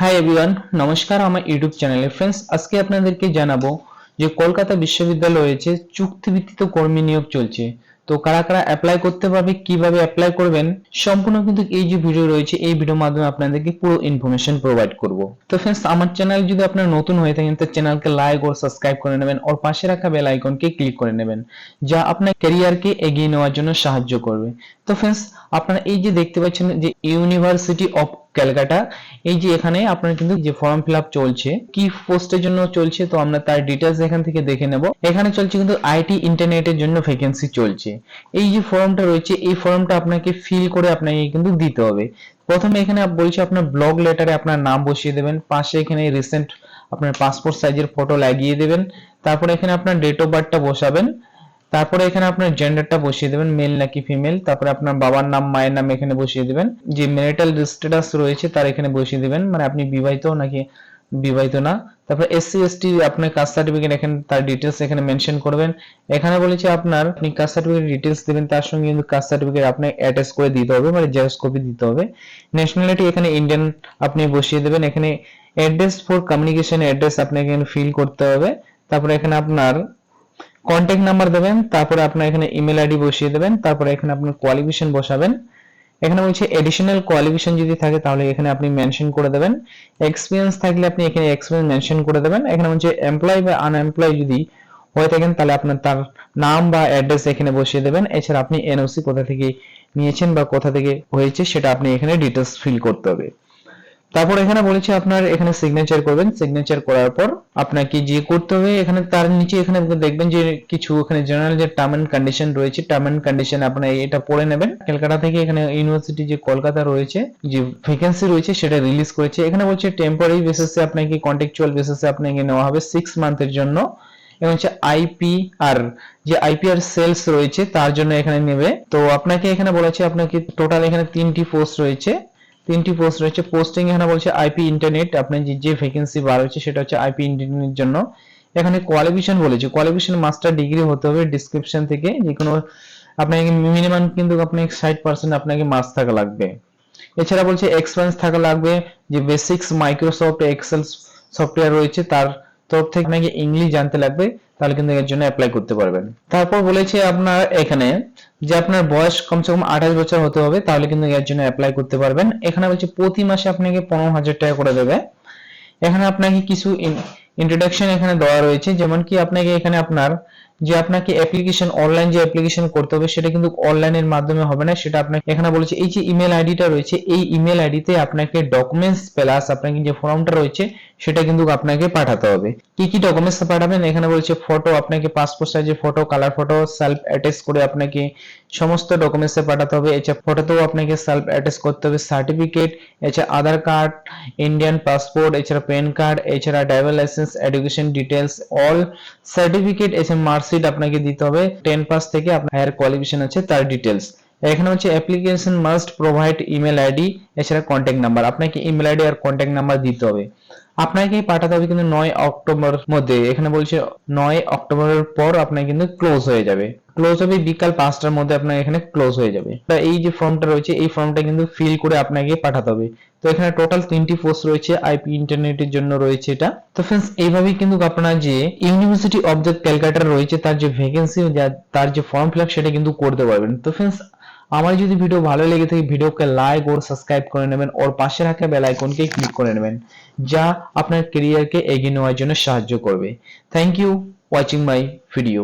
Hi everyone নমস্কার আমার YouTube চ্যানেলে। ফ্রেন্ডস আজকে আপনাদেরকে জানাব যে কলকাতা বিশ্ববিদ্যালয় রয়েছে চুক্তিভিত্তিক কর্মী নিয়োগ চলছে। তো কারা কারা অ্যাপ্লাই করতে পারবে, কীভাবে অ্যাপ্লাই করবেন, সম্পূর্ণ কিন্তু এই যে ভিডিও রয়েছে, এই ভিডিওর মাধ্যমে আপনাদেরকে পুরো ইনফরমেশন প্রোভাইড করব। তো ফ্রেন্ডস আমার চ্যানেল যদি আপনারা নতুন হয়ে থাকেন, তো চ্যানেলকে লাইক ও সাবস্ক্রাইব করে নেবেন আর পাশে রাখা বেল আইকনকে ক্লিক করে নেবেন, যা আপনার ক্যারিয়ারকে এগিয়ে নেওয়ার জন্য সাহায্য করবে। তো ফ্রেন্ডস আপনারা এই যে দেখতে পাচ্ছেন যে ইউনিভার্সিটি অফ ক্যালকাটা এই যে এখানে আপনার কিন্তু যে ফর্ম ফিল চলছে, কি পোস্টের জন্য চলছে, তো আমরা তার ডিটেলস এখান থেকে দেখে নেব। এখানে চলছে কিন্তু আইটি ইন্টারনেটের জন্য ভ্যাকেন্সি চলছে। এই যে ফর্মটা রয়েছে, এই ফর্মটা আপনাকে ফিল করে আপনাকে কিন্তু দিতে হবে। প্রথমে এখানে বলছে আপনার ব্লগ লেটারে আপনার নাম বসিয়ে দেবেন, পাশে এখানে রিসেন্ট আপনার পাসপোর্ট সাইজের ফটো লাগিয়ে দেবেন, তারপরে এখানে আপনার ডেট অফ বার্থটা বসাবেন। তারপরে এখানে আপনার জেন্ডারটা বসিয়ে দেবেন মেল নাকি ফিমেল তারপরে আপনার বাবার নাম, মায়ের নাম এখানে বসিয়ে দেবেন। যে ম্যারিটাল স্ট্যাটাস রয়েছে তার এখানে বসিয়ে দেবেন মানে আপনি বিবাহিত নাকি বিবাহিত না। তারপরে এসসি এসটি আপনার কাস্ট সার্টিফিকেট এখানে, তার ডিটেলস এখানে মেনশন করবেন। এখানে বলেছে আপনার, আপনি কাস্ট সার্টিফিকেট ডিটেলস দিবেন, তার সঙ্গে কিন্তু কাস্ট সার্টিফিকেট আপনি অ্যাটাচ করে দিতে হবে মানে জেরক্স কপি দিতে হবে। ন্যাশনালিটি এখানে ইন্ডিয়ান আপনি বসিয়ে দেবেন, এখানে অ্যাড্রেস ফর কমিউনিকেশন অ্যাড্রেস আপনাকে এখানে ফিল করতে হবে। তারপরে এখানে আপনার কন্ট্যাক্ট নাম্বার দেবেন, তারপরে আপনার এখানে ইমেল আইডি বসিয়ে দেবেন, তারপরে এখানে আপনার কোয়ালিফিকেশন বসাবেন। এখানে বলছে এডিশনাল কোয়ালিফিকেশন যদি থাকে তাহলে এখানে আপনি মেনশন করে দেবেন। এক্সপিরিয়েন্স থাকলে আপনি এখানে এক্সপিরিয়েন্স মেনশন করে দেবেন। এখানে বলছে এমপ্লয় বা আনএমপ্লয় যদি হয়ে থাকেন তাহলে আপনার তার নাম বা অ্যাড্রেস এখানে বসিয়ে দেবেন। এছাড়া আপনি এনওসি কোথা থেকে নিয়েছেন বা কোথা থেকে হয়েছে সেটা আপনি এখানে ডিটেলস ফিল করতে হবে। তারপর এখানে বলেছে আপনার এখানে সিগনেচার করবেন। সিগনেচার করার পর আপনাকে যে করতে হবে, এখানে তার নিচে এখানে দেখবেন যে কিছু এখানে জেনারেল যে টার্ম এন্ড কন্ডিশন রয়েছে টার্ম এন্ড কন্ডিশন আপনার এটা পড়ে নেবেন। কলকাতা থেকে এখানে ইউনিভার্সিটি যে কলকাতা রয়েছে, যে ভ্যাকেন্সি রয়েছে সেটা রিলিজ করেছে। এখানে বলছে টেম্পোরারি বেসিসে আপনাকে কন্ট্রাকচুয়াল বেসিসে আপনাকে নেওয়া হবে সিক্স মান্থের জন্য। এবং হচ্ছে আইপিআর যে আইপিআর সেলস রয়েছে, তার জন্য এখানে নেবে। তো আপনাকে এখানে বলেছে আপনাকে টোটাল এখানে তিনটি পোস্ট রয়েছে। তিনটি পোস্ট রয়েছে। পোস্টিং এখানে বলছে আইপি ইন্টারনেট আপনার যে যে ভ্যাকেন্সি বার হচ্ছে সেটা হচ্ছে আইপি ইন্টারনেটের জন্য। এখানে কোয়ালিফিকেশন বলেছে। কোয়ালিফিকেশন মাস্টার ডিগ্রি হতে হবে ডিসক্রিপশন থেকে। যে কোনো আপনাকে মিনিমাম কিন্তু আপনাকে ষাট পার্সেন্ট আপনাকে মাস থাকা লাগবে। এছাড়া বলছে এক্সপেরিয়েন্স থাকা লাগবে। যে বেসিক্স মাইক্রোসফট এক্সেল সফটওয়্যার রয়েছে, তার তরফ থেকে আপনাকে ইংলিশ জানতে লাগবে, তাহলে কিন্তু এর জন্য অ্যাপ্লাই করতে পারবেন। তারপর বলেছে আপনার এখানে যে আপনার বয়স কমসে কম আঠাশ বছর হতে হবে, তাহলে কিন্তু এর জন্য অ্যাপ্লাই করতে পারবেন। এখানে বলছে, প্রতি মাসে আপনাকে পনেরো হাজার টাকা করে দেবে। এখানে আপনাকে কিছু ইন্ট্রোডাকশন এখানে দেওয়া রয়েছে যেমন কি আপনাকে এখানে আপনার যে আপনাকে অ্যাপ্লিকেশন অনলাইন যে অ্যাপ্লিকেশন করতে হবে, সেটা কিন্তু অনলাইনের মাধ্যমে হবে না। সেটা আপনাকে এখানে বলেছে, এই যে ইমেল আইডিটা রয়েছে, এই ইমেল আইডিতে আপনাকে ডকুমেন্টস প্লাস আপনাকে যে ফর্মটা রয়েছে, সেটা কিন্তু আপনাকে পাঠাতে হবে। কি কি ডকুমেন্টস পাঠাবেন? এখানে বলছে ফটো আপনাকে পাসপোর্ট সাইজের photo colour photo self attach করে আপনাকে সমস্ত ডকুমেন্টসে পাঠাতে হবে। এছাড়া ফটোতেও আপনাকে সেলফ অ্যাটাচ করতে হবে সার্টিফিকেট এছাড়া আধার কার্ড ইন্ডিয়ান পাসপোর্ট এছাড়া প্যান কার্ড এছাড়া driver licence education details all certificate এছাড়া মার্কশিট আপনাকে দিতে হবে। টেন পাস থেকে আপনার হায়ার কোয়ালিফিকেশন আছে, তার ডিটেলস এখানে হচ্ছে application must provide email ID এছাড়া কন্ট্যাক্ট নাম্বার আপনাকে ইমেল আইডি আর কন্ট্যাক্ট নাম্বার দিতে হবে। আপনাকে পাঠাতে হবে কিন্তু নয় অক্টোবর মধ্যে। এখানে বলছে নয় অক্টোবরের পর আপনার কিন্তু ক্লোজ হয়ে যাবে। ক্লোজ হবে বিকাল পাঁচটার মধ্যে আপনার এখানে ক্লোজ হয়ে যাবে। এই যে ফর্মটা রয়েছে, এই ফর্মটা কিন্তু ফিল করে আপনাকে পাঠাতে হবে। তো এখানে টোটাল তিনটি পোস্ট রয়েছে আইপি ইন্টারনেটের জন্য রয়েছে এটা। তো ফ্রেন্ডস এইভাবেই কিন্তু আপনার যে ইউনিভার্সিটি অফ দ্য ক্যালকাটা রয়েছে, তার যে ভ্যাকেন্সি তার যে ফর্ম ফিল সেটা কিন্তু করতে পারবেন। তো ফ্রেন্ডস আমার যদি ভিডিও ভালো লেগে থাকে ভিডিওকে লাইক ও সাবস্ক্রাইব করে নেবেন, ওর পাশে রাখা বেল আইকনকে ক্লিক করে নেবেন, যা আপনার ক্যারিয়ারকে এগিয়ে নেওয়ার জন্য সাহায্য করবে। Thank you watching my video